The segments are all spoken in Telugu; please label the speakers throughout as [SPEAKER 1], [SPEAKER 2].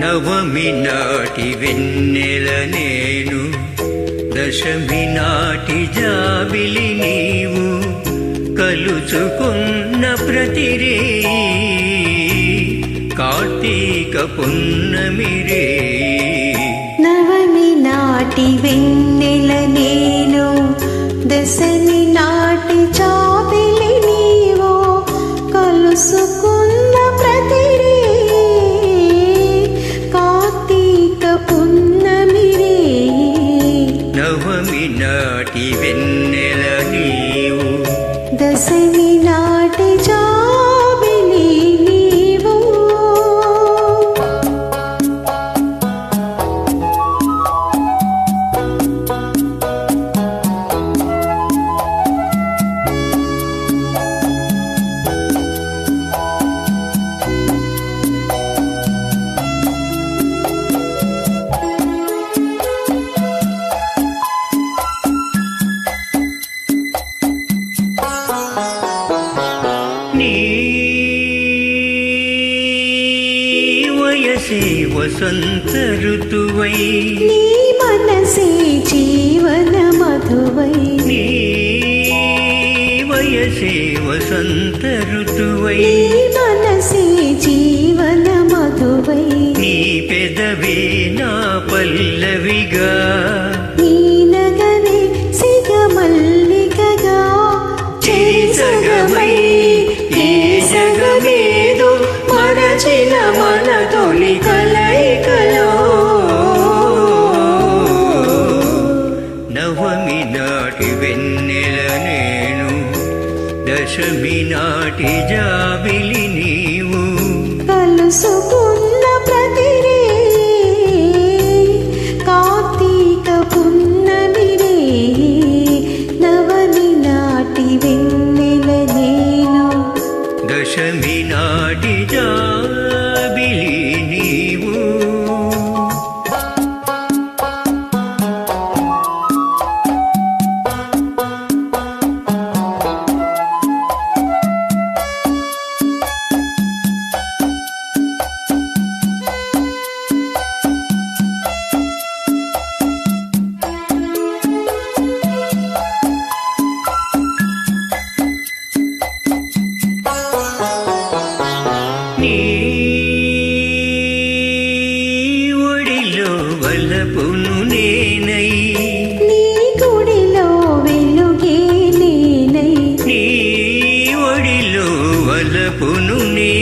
[SPEAKER 1] నవమి నాటి వెన్నెల నేను దశమి నాటి జాబిలి నీవు కలుచుకున్న ప్రతిరే. కార్తీక పున్నమిరే
[SPEAKER 2] నవమి నాటి వెన్నెల
[SPEAKER 1] వెన్నెల నీవు.
[SPEAKER 2] దశమి
[SPEAKER 1] నా వయసే వసంత ఋతువై
[SPEAKER 2] నీ మనసే జీవన మధువై
[SPEAKER 1] నీ వయసే వసంత ఋతువై
[SPEAKER 2] నీ మనసే జీవన మధువై
[SPEAKER 1] నీ పెదవే నా పల్లవిగా.
[SPEAKER 2] నీ నగనే సిగ మల్లికగా
[SPEAKER 1] చేసగమై ఏ జగమేదో మరచిన మన దశమి నాటి జాబిలి నీవు.
[SPEAKER 2] కలుసుకున్న ప్రతిరే కార్తీక పున్నమిరే నవమి నాటి వెన్నెల నేను.
[SPEAKER 1] దశమి నాటి జాబిలి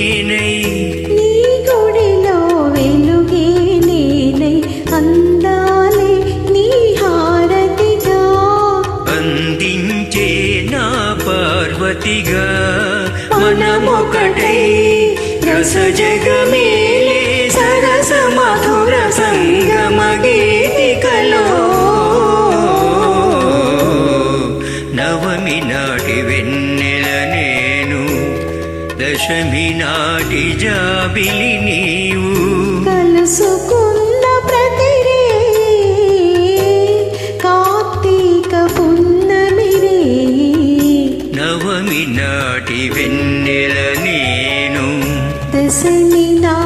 [SPEAKER 1] నేనై.
[SPEAKER 2] నీ గుడిలో వెలుగే నేనై. అందాలే నీ హారతిగా.
[SPEAKER 1] అందించే నా పార్వతిగా. మనమొకటై రస జగమేలే సరస మధుర సంగమ గీతికలో. నవమి నాటి వెన్నెల నేను. దశమి నాటి జాబిలి నీవు.
[SPEAKER 2] కలుసుకున్న ప్రతిరే కార్తీక పున్నమిరే.
[SPEAKER 1] నవమి నాటి వెన్నెల నేను.
[SPEAKER 2] దశమి జా